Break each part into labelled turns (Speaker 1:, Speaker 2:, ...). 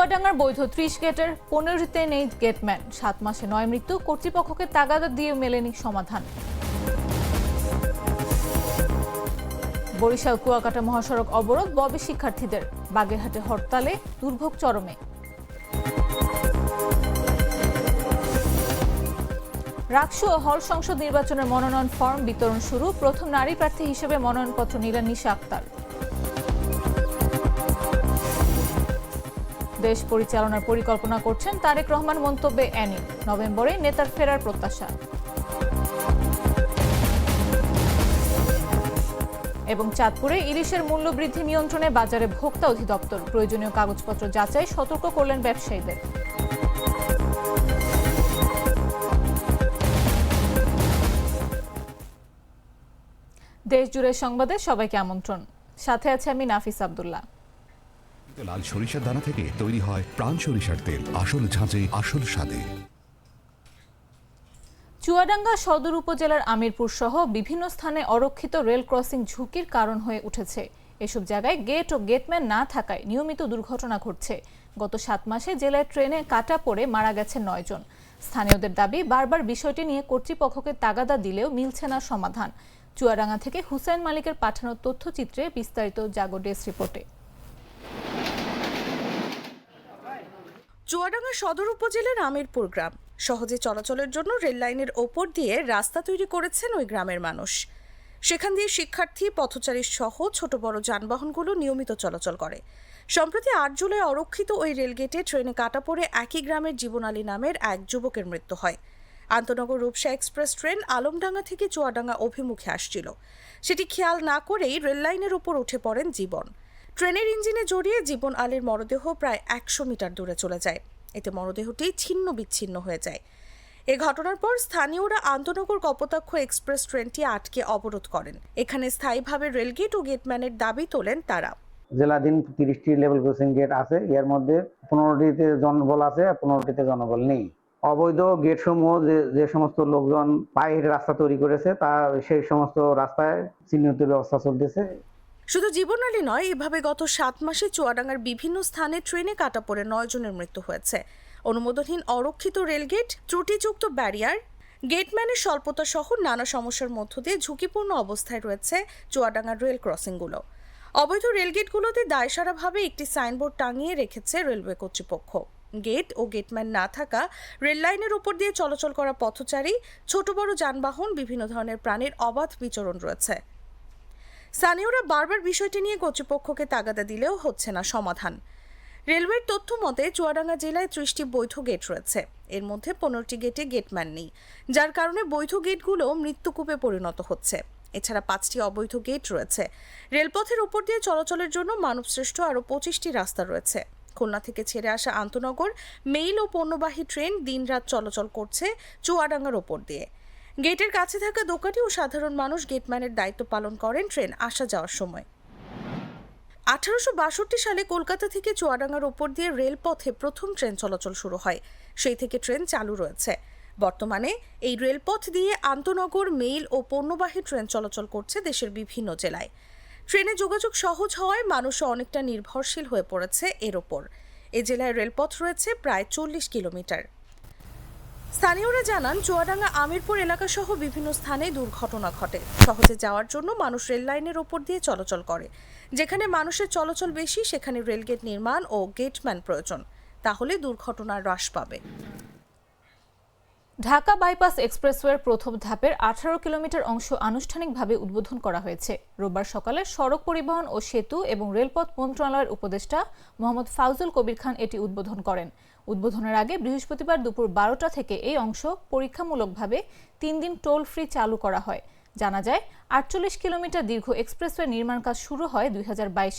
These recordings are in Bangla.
Speaker 1: চুয়াডাঙ্গার বৈধ ত্রিশ গেটের পনেরোটিতে নেই গেটম্যান সাত মাসে নয় মৃত্যু, কর্তৃপক্ষকে তাগাদা দিয়ে মেলেনি সমাধান। বরিশাল কুয়াকাটা মহাসড়ক অবরোধ ববে শিক্ষার্থীদের। বাগেরহাটে হরতালে, দুর্ভোগ চরমে। রাকসু ও হল সংসদ নির্বাচনের মনোনয়ন ফর্ম বিতরণ শুরু। প্রথম নারী প্রার্থী হিসেবে মনোনয়নপত্র নিলেন নিশা আক্তার। দেশ পরিচালনার পরিকল্পনা করছেন তারেক রহমান মন্তব্যে অ্যানি। নভেম্বরে নেতার ফেরার প্রত্যাশা। এবং চাঁদপুরে ইলিশের মূল্য বৃদ্ধি নিয়ন্ত্রণে বাজারে ভোক্তা অধিদপ্তর। প্রয়োজনীয় কাগজপত্র যাচাই সতর্ক করলেন ব্যবসায়ীদের। দেশ জুড়ে সংবাদে সবাইকে আমন্ত্রণ। সাথে আছে আমি নাফিস আব্দুল্লাহ।
Speaker 2: লাল সরিষার দানা থেকে তৈরি হয় প্রাণ সরিষার তেল, আসল ঝাঁঝে, আসল স্বাদে।
Speaker 1: চুয়াডাঙ্গা সদর উপজেলার আমিরপুর সহ বিভিন্ন স্থানে অরক্ষিত রেল ক্রসিং ঝুঁকির কারণ হয়ে উঠেছে। এসব জায়গায় গেট ও গেটম্যান না থাকায় নিয়মিত দুর্ঘটনা ঘটছে। গত সাত মাসে জেলায় ট্রেনে কাটা পড়ে মারা গেছে নয়জন স্থানীয়দের দাবি, বারবার বিষয়টি নিয়ে কর্তৃপক্ষকে তাগাদা দিলেও মিলছে না সমাধান। চুয়াডাঙ্গা থেকে হুসেন মালিকের পাঠানো তথ্যচিত্রে বিস্তারিত জাগো ডেস্ক রিপোর্টে।
Speaker 3: চুয়াডাঙ্গা সদর উপজেলার আমিরপুর গ্রাম। সহজে চলাচলের জন্য রেল লাইনের ওপর দিয়ে রাস্তা তৈরি করেছেন ওই গ্রামের মানুষ। সেখান দিয়ে শিক্ষার্থী, পথচারী সহ ছোট বড় যানবাহনগুলো নিয়মিত চলাচল করে। সম্প্রতি আট জুলাই অরক্ষিত ওই রেলগেটে ট্রেনে কাটা পড়ে একই গ্রামের জীবনালী নামের এক যুবকের মৃত্যু হয়। আন্তনগর রূপসা এক্সপ্রেস ট্রেন আলমডাঙ্গা থেকে চুয়াডাঙ্গা অভিমুখে আসছিল। সেটি খেয়াল না করেই রেললাইনের উপর উঠে পড়েন জীবন। ট্রেনের ইঞ্জিনে জড়িয়ে জীবন আলীর মরদেহ প্রায় একশো মিটার দূরে চলে যায়। এতে মরদেহটি ছিন্ন বিচ্ছিন্ন হয়ে যায়। এ ঘটনার পর স্থানীয়রা আন্তনগর কপোতাক্ষ এক্সপ্রেস ট্রেনটি আটকে অবরোধ করেন। এখানে স্থায়ীভাবে রেলগেট ও গেটম্যানের দাবি তোলেন তারা।
Speaker 4: জেলাধীন তিরিশটি লেভেল ক্রসিং গেট আছে। এর মধ্যে পনেরোটিতে জনবল আছে পনেরোটিতে জনবল নেই। অবৈধ গেট সমূহ যে যে সমস্ত লোকজন পায়ের রাস্তা তৈরি করেছে, তা সেই সমস্ত রাস্তায় চিহ্নিত ব্যবস্থা চলতেছে।
Speaker 3: শুধু জীবনালী নয়, এভাবে গত সাত মাসে চুয়াডাঙ্গার বিভিন্ন স্থানে ট্রেনে কাটা পড়ে নয় জনের মৃত্যু হয়েছে। অনুমোদনহীন অরক্ষিত রেলগেট, ত্রুটিযুক্ত ব্যারিয়ার, গেটম্যানের স্বল্পতা সহ নানা সমস্যার মধ্য দিয়ে ঝুঁকিপূর্ণ অবস্থায় রয়েছে চুয়াডাঙ্গার রেল ক্রসিংগুলো। অবৈধ রেলগেটগুলোতে দায়সারাভাবে একটি সাইনবোর্ড টাঙিয়ে রেখেছে রেলওয়ে কর্তৃপক্ষ। গেট ও গেটম্যান না থাকা রেল লাইনের উপর দিয়ে চলাচল করা পথচারী, ছোট বড় যানবাহন, বিভিন্ন ধরনের প্রাণীর অবাধ বিচরণ রয়েছে। স্থানীয়রা বারবার বিষয়টি নিয়ে কর্তৃপক্ষকে তাগাদা দিলেও হচ্ছে না সমাধান। রেলওয়ের তথ্য মতে, চুয়াডাঙ্গা জেলায় ত্রিশটি বৈধ গেট রয়েছে। এর মধ্যে পনেরোটি গেটে গেটম্যান নেই, যার কারণে বৈধ গেটগুলো মৃত্যুকূপে পরিণত হচ্ছে। এছাড়া পাঁচটি অবৈধ গেট রয়েছে। রেলপথের উপর দিয়ে চলাচলের জন্য মানবশ্রেষ্ঠ আরও পঁচিশটি রাস্তা রয়েছে। খুলনা থেকে ছেড়ে আসা আন্তনগর, মেইল ও পণ্যবাহী ট্রেন দিনরাত চলাচল করছে চুয়াডাঙ্গার ওপর দিয়ে। গেটের কাছে থাকা দোকানি ও সাধারণ মানুষ গেটম্যানের দায়িত্ব পালন করেন ট্রেন আসা যাওয়ার সময়। আঠারোশো বাষট্টি সালে কলকাতা থেকে চুয়াডাঙ্গার ওপর দিয়ে রেলপথে প্রথম ট্রেন চলাচল শুরু হয়। সেই থেকে ট্রেন চালু রয়েছে। বর্তমানে এই রেলপথ দিয়ে আন্তনগর, মেইল ও পণ্যবাহী ট্রেন চলাচল করছে দেশের বিভিন্ন জেলায়। ট্রেনে যোগাযোগ সহজ হওয়ায় মানুষও অনেকটা নির্ভরশীল হয়ে পড়েছে এর ওপর। এ জেলায় রেলপথ রয়েছে প্রায় চল্লিশ কিলোমিটার। স্থানীয়রা জানান, চুয়াডাঙ্গা আমিরপুর এলাকা সহ বিভিন্ন স্থানে দুর্ঘটনা ঘটে। সহজে যাওয়ার জন্য মানুষ রেল লাইনের ওপর দিয়ে চলাচল করে। যেখানে মানুষের চলাচল বেশি, সেখানে রেলগেট নির্মাণ ও গেটম্যান প্রয়োজন। তাহলে দুর্ঘটনা হ্রাস পাবে।
Speaker 1: ঢাকা বাইপাস এক্সপ্রেসওয়ের প্রথম ধাপের আঠারো কিলোমিটার অংশ আনুষ্ঠানিকভাবে উদ্বোধন করা হয়েছে। রোববার সকালে সড়ক পরিবহন ও সেতু এবং রেলপথ মন্ত্রণালয়ের উপদেষ্টা মোহাম্মদ ফাউজুল কবির খান এটি উদ্বোধন করেন। উদ্বোধনের আগে বৃহস্পতিবার দুপুর বারোটা থেকে এই অংশ পরীক্ষামূলকভাবে তিন দিন টোল ফ্রি চালু করা হয়। জানা যায়, আটচল্লিশ কিলোমিটার দীর্ঘ এক্সপ্রেসওয়ে নির্মাণ কাজ শুরু হয় দুই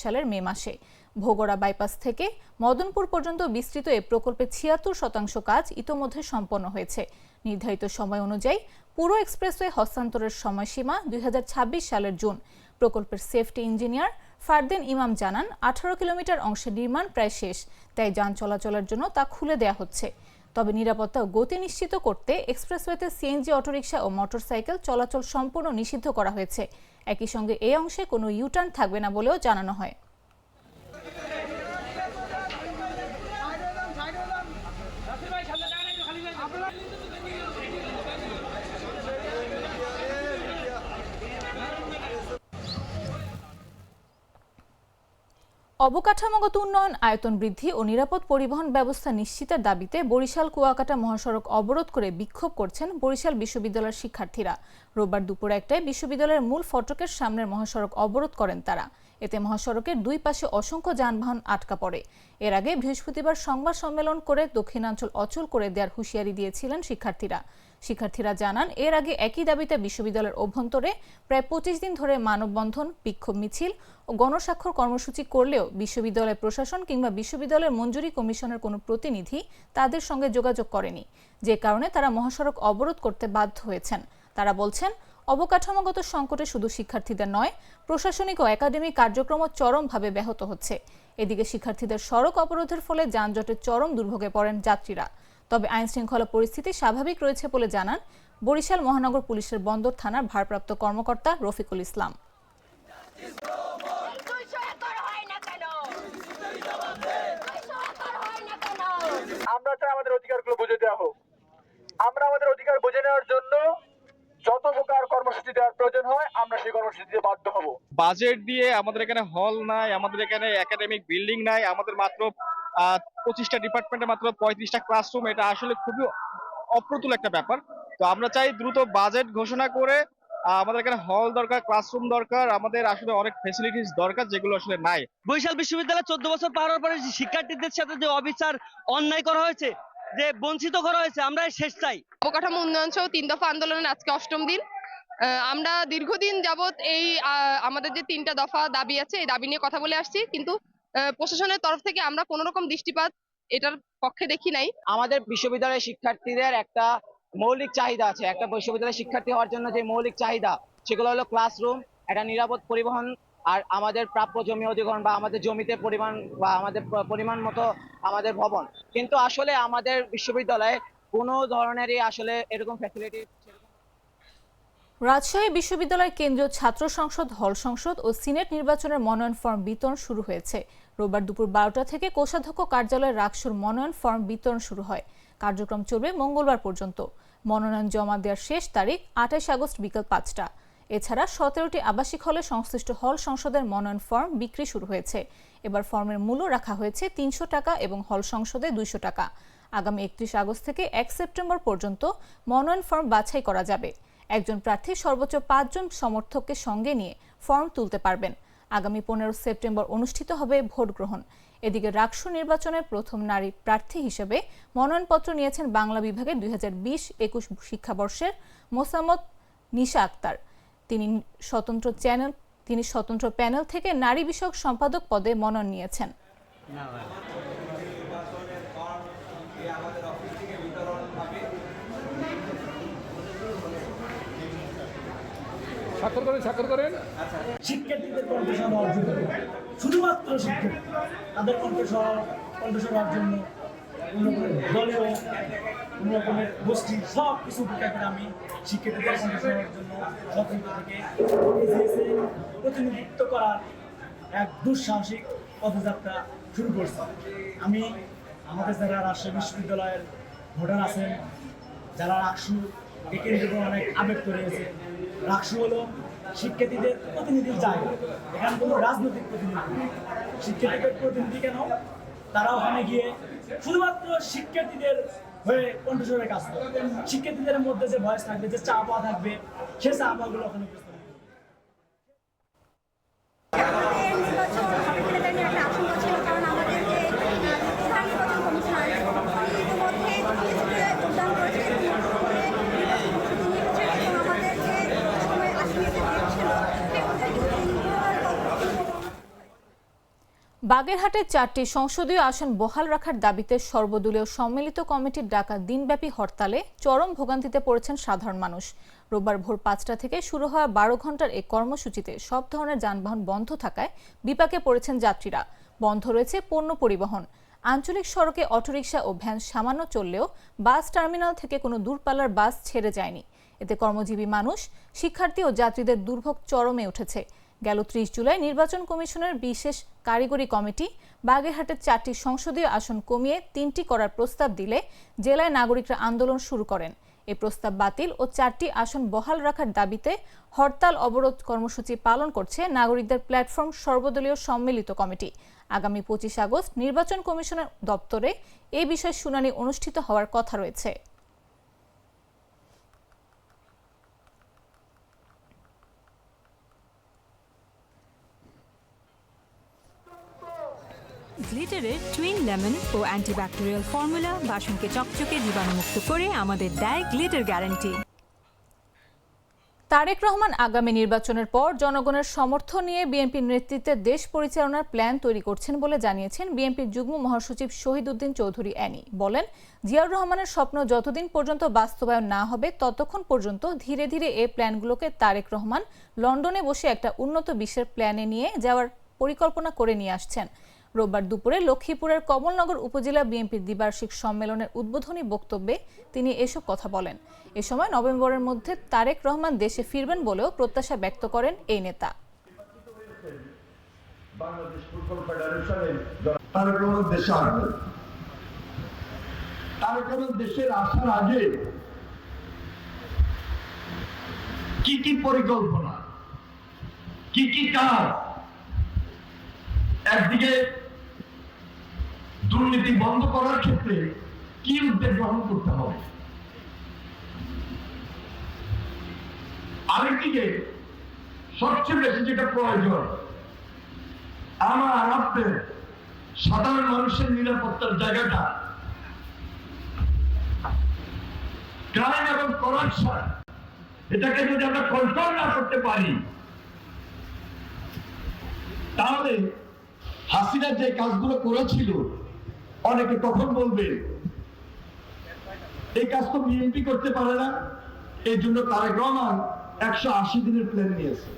Speaker 1: সালের মে মাসে। ভোগড়া বাইপাস থেকে মদনপুর পর্যন্ত বিস্তৃত এ প্রকল্পে ছিয়াত্তর শতাংশ কাজ ইতোমধ্যে সম্পন্ন হয়েছে। নির্ধারিত সময় অনুযায়ী পুরো এক্সপ্রেসওয়ে হস্তান্তরের সময়সীমা দুই হাজার ছাব্বিশ সালের জুন। প্রকল্পের সেফটি ইঞ্জিনিয়ার ফারদিন ইমাম জানান, আঠারো কিলোমিটার অংশে নির্মাণ প্রায় শেষ, তাই যান চলাচলের জন্য তা খুলে দেয়া হচ্ছে। তবে নিরাপত্তা গতি নিশ্চিত করতে এক্সপ্রেসওয়েতে সিএনজি অটোরিকশা ও মোটরসাইকেল চলাচল সম্পূর্ণ নিষিদ্ধ করা হয়েছে। একই সঙ্গে এই অংশে কোনো ইউটার্ন থাকবে না বলেও জানানো হয়। অবকাঠামোগত উন্নয়ন, আয়তন বৃদ্ধি ও নিরাপদ পরিবহন ব্যবস্থা নিশ্চিতের দাবিতে বরিশাল কুয়াকাটা মহাসড়ক অবরোধ করে বিক্ষোভ করছেন বরিশাল বিশ্ববিদ্যালয়ের শিক্ষার্থীরা। রোববার দুপুর একটায় বিশ্ববিদ্যালয়ের মূল ফটকের সামনের মহাসড়ক অবরোধ করেন তারা। এতে মহাসড়কের দুই পাশে অসংখ্য যানবাহন আটকা পড়ে। এর আগে বৃহস্পতিবার সংবাদ সম্মেলন করে দক্ষিণাঞ্চল অচল করে দেওয়ার হুঁশিয়ারি দিয়েছিলেন শিক্ষার্থীরা। শিক্ষার্থীরা জানান, এর আগে একই দাবিতে বিশ্ববিদ্যালয়ের অভ্যন্তরে প্রায় পঁচিশ দিন ধরে মানববন্ধন, বিক্ষোভ মিছিল ও গণস্বাক্ষর কর্মসূচি করলেও বিশ্ববিদ্যালয় প্রশাসন কিংবা বিশ্ববিদ্যালয়ের মঞ্জুরি কমিশনের কোনো প্রতিনিধি তাদের সঙ্গে যোগাযোগ করেনি। যে কারণে তারা মহাসড়ক অবরোধ করতে বাধ্য হয়েছেন। তারা বলছেন, অবকাঠামোগত সংকটে শুধু শিক্ষার্থীদের নয়, প্রশাসনিক ও একাডেমিক কার্যক্রমও চরমভাবে ব্যাহত হচ্ছে। এদিকে শিক্ষার্থীদের সড়ক অবরোধের ফলে যানজটের চরম দুর্ভোগে পড়েন যাত্রীরা। তবে আইন শৃঙ্খলা পরিস্থিতি স্বাভাবিক রয়েছে বলে জানান বরিশাল মহানগর পুলিশের বন্দর থানার ভারপ্রাপ্ত কর্মকর্তা রফিকুল ইসলাম।
Speaker 5: আমরা চাই আমাদের অধিকারগুলো বুঝে দেওয়া হোক। আমরা আমাদের অধিকার বুঝে নেওয়ার জন্য যত প্রকার কর্মসূচি দেওয়ার প্রয়োজন হয় আমরা সেই কর্মসূচিতে বাধ্য হব।
Speaker 6: বাজেট দিয়ে আমাদের এখানে হল নাই আমাদের এখানে একাডেমিক বিল্ডিং নাই আমাদের মাত্র পঁচিশটা ডিপার্টমেন্টে মাত্র পঁয়ত্রিশটা ক্লাসরুম এটা আসলে খুবই অপ্রতুল একটা ব্যাপার। তো আমরা চাই দ্রুত বাজেট ঘোষণা করে আমাদের এখানে হল দরকার ক্লাসরুম দরকার আমাদের আসলে অনেক ফেসিলিটিস দরকার যেগুলো আসলে নাই।
Speaker 7: বরিশাল বিশ্ববিদ্যালয় চোদ্দ বছর পার হওয়ার পরে শিক্ষার্থীদের সাথে যে অবিচার অন্যায় করা হয়েছে যে বঞ্চিত করা হয়েছে আমরা শেষ চাই।
Speaker 8: অবকাঠামো উন্নয়ন সহ তিন দফা আন্দোলনের আজকে অষ্টম দিন। আহ, আমরা দীর্ঘদিন যাবত এই আহ, আমাদের যে তিনটা দফা দাবি আছে এই দাবি নিয়ে কথা বলে আসছি কিন্তু প্রশাসনের তরফ থেকে আমরা কোনো রকম দৃষ্টিপাত এটার পক্ষে দেখি নাই।
Speaker 9: আমাদের বিশ্ববিদ্যালয়ের শিক্ষার্থীদের একটা মৌলিক চাহিদা আছে। একটা বিশ্ববিদ্যালয়ের শিক্ষার্থী হওয়ার জন্য যে মৌলিক চাহিদা সেগুলো হলো ক্লাসরুম একটা নিরাপদ পরিবহন আর আমাদের প্রাপ্য জমি অধিগ্রহণ বা আমাদের জমিতে পরিমাণ বা আমাদের পরিমাণ মতো আমাদের ভবন। কিন্তু আসলে আমাদের বিশ্ববিদ্যালয়ে কোনো ধরনেরই আসলে এরকম ফ্যাসিলিটি
Speaker 1: রাজশাহী বিশ্ববিদ্যালয় কেন্দ্রীয় ছাত্র সংসদ হল সংসদ ও সিনেট নির্বাচনের মনোনয়ন ফর্ম বিতরণ শুরু হয়েছে। রোববার দুপুর বারোটা থেকে কোষাধ্যক্ষ কার্যালয়ে রাকসুর মনোনয়ন ফর্ম বিতরণ শুরু হয়। কার্যক্রম চলবে মঙ্গলবার পর্যন্ত। মনোনয়ন জমা দেওয়ার শেষ তারিখ আঠাশ আগস্ট বিকেল পাঁচটা। এছাড়া সতেরোটি আবাসিক হলে সংশ্লিষ্ট হল সংসদের মনোনয়ন ফর্ম বিক্রি শুরু হয়েছে। এবার ফর্মের মূল্য রাখা হয়েছে তিনশো টাকা এবং হল সংসদে দুইশো টাকা। আগামী একত্রিশ আগস্ট থেকে এক সেপ্টেম্বর পর্যন্ত মনোনয়ন ফর্ম বাছাই করা যাবে। একজন প্রার্থী সর্বোচ্চ পাঁচজন সমর্থককে সঙ্গে নিয়ে ফর্ম তুলতে পারবেন। আগামী পনেরো সেপ্টেম্বর অনুষ্ঠিত হবে ভোট গ্রহণ। এদিকে রাকসু নির্বাচনের প্রথম নারী প্রার্থী হিসেবে মনোনয়নপত্র নিয়েছেন বাংলা বিভাগের দুই হাজার বিশ একুশ শিক্ষাবর্ষের মোসাম্মদ নিশা আক্তার। তিনি স্বতন্ত্র চ্যানেল, তিনি স্বতন্ত্র প্যানেল থেকে নারী বিষয়ক সম্পাদক পদে মনোনয়ন নিয়েছেন।
Speaker 10: শিক্ষার্থীদের কণ্ঠস্বর করবে শুধুমাত্র শিক্ষার্থী তাদের কণ্ঠস্বর কণ্ঠস্বর জন্য দলীয় কোনো রকমের গোষ্ঠী, সব কিছু উপেক্ষা করে আমি শিক্ষার্থীদের কণ্ঠস্বর হওয়ার জন্য স্বতন্ত্র থেকে এ প্রতিনিধিত্ব করার এক দুঃসাহসিক পদযাত্রা শুরু করছি। আমি আমাদের যারা রাজশাহী বিশ্ববিদ্যালয়ের ভোটার আছেন, যারা রাকসু এই কেন্দ্রে অনেক আবেগ রয়েছে রাকসু হলো শিক্ষার্থীদের প্রতিনিধির জায়গা। এখানে কোনো রাজনৈতিক প্রতিনিধি। শিক্ষার্থীদের প্রতিনিধি কেন? তারা ওখানে গিয়ে শুধুমাত্র শিক্ষার্থীদের হয়ে কণ্ঠস্বরে কাজ করে। শিক্ষার্থীদের মধ্যে যে ভয়েস থাকবে, যে চা পাওয়া থাকবে, সে চা পাওয়াগুলো ওখানে উপস্থাপন করবে।
Speaker 11: আমাদের নির্বাচন হবে কিনা এটা নিয়ে একটা আশঙ্কা ছিল কারণ আমাদের যে প্রধান নির্বাচন কমিশনার ইতিমধ্যে কিছুতে যোগদান করেছে এবং করে নির্বাচন নিয়েছে এবং আমাদের যে সময় আসলে ছিল সেই অনুযায়ী কিন্তু
Speaker 1: বাগেরহাটের চারটি সংসদীয় আসন বহাল রাখার দাবিতে সর্বদলীয় সম্মিলিত কমিটির ডাকা দিনব্যাপী হরতালে চরম ভোগান্তিতে পড়েছেন সাধারণ মানুষ। রোববার ভোর পাঁচটা থেকে শুরু হওয়া বারো ঘণ্টার এই কর্মসূচিতে সব ধরনের যানবাহন বন্ধ থাকায় বিপাকে পড়েছেন যাত্রীরা। বন্ধ রয়েছে পণ্য পরিবহন। আঞ্চলিক সড়কে অটোরিকশা ও ভ্যান সামান্য চললেও বাস টার্মিনাল থেকে কোনো দূরপাল্লার বাস ছেড়ে যায়নি। এতে কর্মজীবী মানুষ, শিক্ষার্থী ও যাত্রীদের দুর্ভোগ চরমে উঠেছে। গেল ত্রিশ জুলাই নির্বাচন কমিশনের বিশেষ কারিগরি কমিটি বাগেরহাটের চারটি সংসদীয় আসন কমিয়ে তিনটি করার প্রস্তাব দিলে জেলায় নাগরিকরা আন্দোলন শুরু করেন। এ প্রস্তাব বাতিল ও চারটি আসন বহাল রাখার দাবিতে হরতাল অবরোধ কর্মসূচি পালন করছে নাগরিকদের প্ল্যাটফর্ম সর্বদলীয় সম্মিলিত কমিটি। আগামী পঁচিশ আগস্ট নির্বাচন কমিশনের দপ্তরে এ বিষয়ে শুনানি অনুষ্ঠিত হওয়ার কথা রয়েছে।
Speaker 12: গ্লিটারের টুইন লেমন ও অ্যান্টিব্যাকটেরিয়াল ফর্মুলা বাসনকে চকচকে জীবাণুমুক্ত করে আমাদের দেয় গ্লিটার গ্যারান্টি।
Speaker 1: তারেক রহমান আগামী নির্বাচনের পর জনগণের সমর্থন নিয়ে বিএনপির নেতৃত্বে দেশ পরিচালনার প্ল্যান তৈরি করছেন বলে জানিয়েছেন বিএনপির যুগ্ম মহাসচিব শহীদ উদ্দিন চৌধুরী অ্যানি। বলেন, জিয়াউর রহমানের স্বপ্ন যতদিন পর্যন্ত বাস্তবায়ন না হবে, ততক্ষণ পর্যন্ত ধীরে ধীরে এই প্ল্যানগুলোকে তারেক রহমান লন্ডনে বসে একটা উন্নত বিশ্বের প্ল্যানে নিয়ে যাওয়ার পরিকল্পনা করে নিয়ে আসছেন। রোববার দুপুরে লক্ষ্মীপুরের কমলনগর উপজেলা বিএনপির দ্বিবার্ষিক সম্মেলনের উদ্বোধনী বক্তব্যে তিনি এসব কথা বলেন। এ সময় নভেম্বরের মধ্যে তারেক রহমান দেশে ফিরবেন বলেও প্রত্যাশা ব্যক্ত করেন এই নেতা।
Speaker 13: কি কি পরিকল্পনা, কি কি কাজ একদিকে দুর্নীতি বন্ধ করার ক্ষেত্রে কি উদ্যোগ গ্রহণ করতে হবে? আরেকদিকে সবচেয়ে বেশি যেটা প্রয়োজন, আমার, আপনার সাধারণ মানুষের নিরাপত্তার জায়গাটা। ক্রাইম এবং করাপশন এটাকে যদি আমরা কন্ট্রোল না করতে পারি, তাহলে হাসিনা যে কাজগুলো করেছিল অনেকে তখন বলবে, এই কাজ তো বিএনপি করতে পারে না। এই জন্য তারেক রহমান একশো আশি দিনের প্ল্যান নিয়েছে।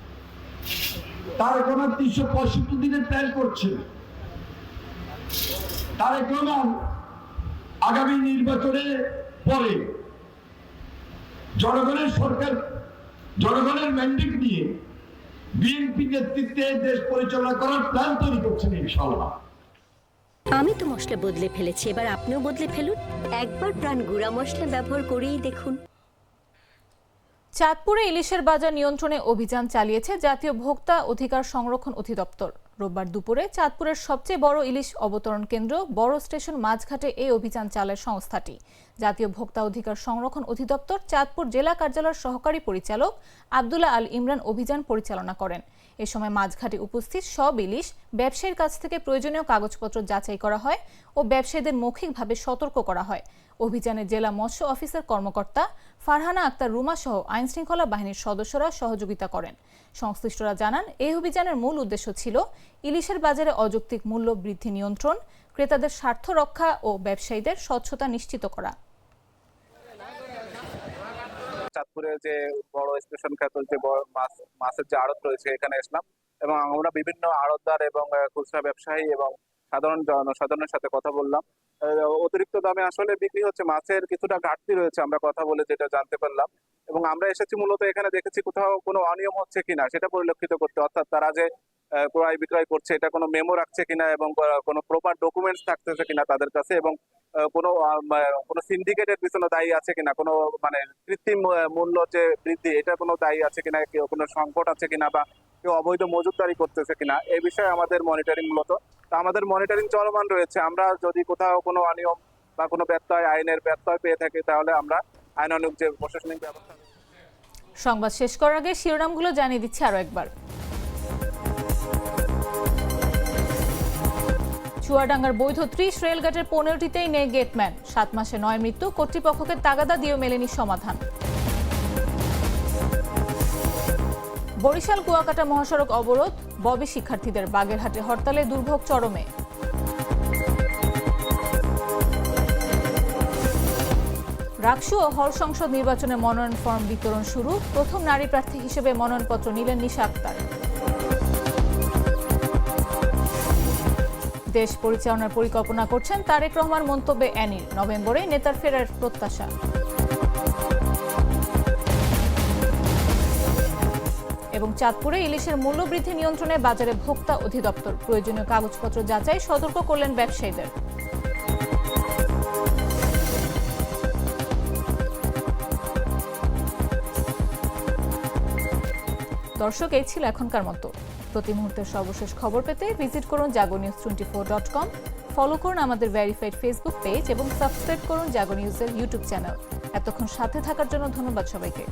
Speaker 13: তারেক রহমান তিনশো পঁয়ষট্টি দিনের প্ল্যান করছে। তারেক রহমান আগামী নির্বাচনে পরে জনগণের সরকার, জনগণের ম্যান্ডেট নিয়ে বিএনপি নেতৃত্বে দেশ পরিচালনা করার প্ল্যান তৈরি করছেন ইনশাল্লাহ
Speaker 14: আমি তো মশলা বদলে ফেলেছি, এবার আপনিও বদলে ফেলুন। একবার প্রাণ গুঁড়া মশলা ব্যবহার করেই দেখুন।
Speaker 1: চাঁদপুরে ইলিশের বাজার নিয়ন্ত্রণে অভিযান চালিয়েছে জাতীয় ভোক্তা অধিকার সংরক্ষণ অধিদপ্তর। রোববার দুপুরে চাঁদপুরের সবচেয়ে বড় ইলিশ অবতরণ কেন্দ্র বড় স্টেশন মাঝঘাটে এই অভিযান চালায় সংস্থাটি। জাতীয় ভোক্তা অধিকার সংরক্ষণ অধিদপ্তর চাঁদপুর জেলা কার্যালয়ের সহকারী পরিচালক আবদুল্লাহ আল ইমরান অভিযান পরিচালনা করেন। এ সময় মাঝঘাটে উপস্থিত সব ইলিশ ব্যবসায়ীর কাছ থেকে প্রয়োজনীয় কাগজপত্র যাচাই করা হয় ও ব্যবসায়ীদের মৌখিকভাবে সতর্ক করা হয়। অভিযানে জেলা মৎস্য অফিসের কর্মকর্তা ফারহানা আক্তার রুমা সহ আইন শৃঙ্খলা বাহিনীর সদস্যরা সহযোগিতা করেন। সংশ্লিষ্টরা জানান, এই অভিযানের মূল উদ্দেশ্য ছিল ইলিশের বাজারে অযৌক্তিক মূল্য বৃদ্ধি নিয়ন্ত্রণ, ক্রেতাদের স্বার্থ রক্ষা ও ব্যবসায়ীদের স্বচ্ছতা নিশ্চিত করা।
Speaker 15: চাঁদপুরে যে বড় স্টেশন খ্যাত যে মাছ, মাছের যে আড়ত রয়েছে এখানে এসলাম। এবং আমরা বিভিন্ন আড়তদার এবং খুচরা ব্যবসায়ী এবং সাধারণ জনসাধারণের সাথে কথা বললাম। অতিরিক্ত দামে আসলে বিক্রি হচ্ছে, মাছের কিছুটা ঘাটতি রয়েছে, আমরা কথা বলে যেটা জানতে পারলাম। এবং আমরা এসেছি মূলত এখানে দেখেছি কোথাও কোনো অনিয়ম হচ্ছে কিনা, সেটা পরিলক্ষিত করতে। অর্থাৎ তারা যে ক্রয় বিক্রয় করছে, এটা কোনো মেমো রাখছে কিনা এবং কোনো প্রপার ডকুমেন্টস থাকতেছে কিনা তাদের কাছে এবং কোনো কোনো সিন্ডিকেটের পিছনে দায়ী আছে কিনা, কোনো মানে কৃত্রিম মূল্য যে বৃদ্ধি, এটা কোনো দায়ী আছে কিনা, কেউ কোনো সংকট আছে কিনা বা কেউ অবৈধ মজুতদারি করতেছে কিনা এই বিষয়ে আমাদের মনিটরিং মূলত। আমাদের মনিটরিং চলমান রয়েছে। আমরা যদি কোথাও কোনো অনিয়ম বা কোনো ব্যত্যয়, আইনের ব্যত্যয় পেয়ে থাকি, তাহলে আমরা আইনানুগ যে প্রশাসনিক ব্যবস্থা
Speaker 1: সংবাদ শেষ করার আগে শিরোনামগুলো জানিয়ে দিচ্ছি আরও একবার। চুয়াডাঙ্গার বৈধ ত্রিশ রেলগেটের পনেরোটিতেই নেই গেটম্যান। সাত মাসে নয় মৃত্যু, কর্তৃপক্ষকে তাগাদা দিয়েও মেলেনি সমাধান। বরিশাল, কুয়াকাটা মহাসড়ক অবরোধ ববি শিক্ষার্থীদের বাগেরহাটে হরতালে দুর্ভোগ চরমে। রাকসু ও হল সংসদ নির্বাচনে মনোনয়ন ফর্ম বিতরণ শুরু। প্রথম নারী প্রার্থী হিসেবে মনোনয়নপত্র নিলেন নিশা আক্তার। দেশ পরিচালনার পরিকল্পনা করছেন তারেক রহমান মন্তব্যে অ্যানির নভেম্বরে নেতার ফেরার প্রত্যাশা। এবং চাঁদপুরে ইলিশের মূল্যবৃদ্ধি নিয়ন্ত্রণে বাজারে ভোক্তা অধিদপ্তর। প্রয়োজনীয় কাগজপত্র যাচাই সতর্ক করলেন ব্যবসায়ীদের। দর্শক, এই ছিল এখনকার মতো। প্রতি মুহূর্তের সর্বশেষ খবর পেতে ভিজিট করুন Jago news twenty four dot com. Follow করুন আমাদের ভেরিফাইড ফেসবুক পেজ এবং সাবস্ক্রাইব করুন জাগো নিউজের ইউটিউব চ্যানেল। এতক্ষণ সাথে থাকার জন্য ধন্যবাদ সবাইকে।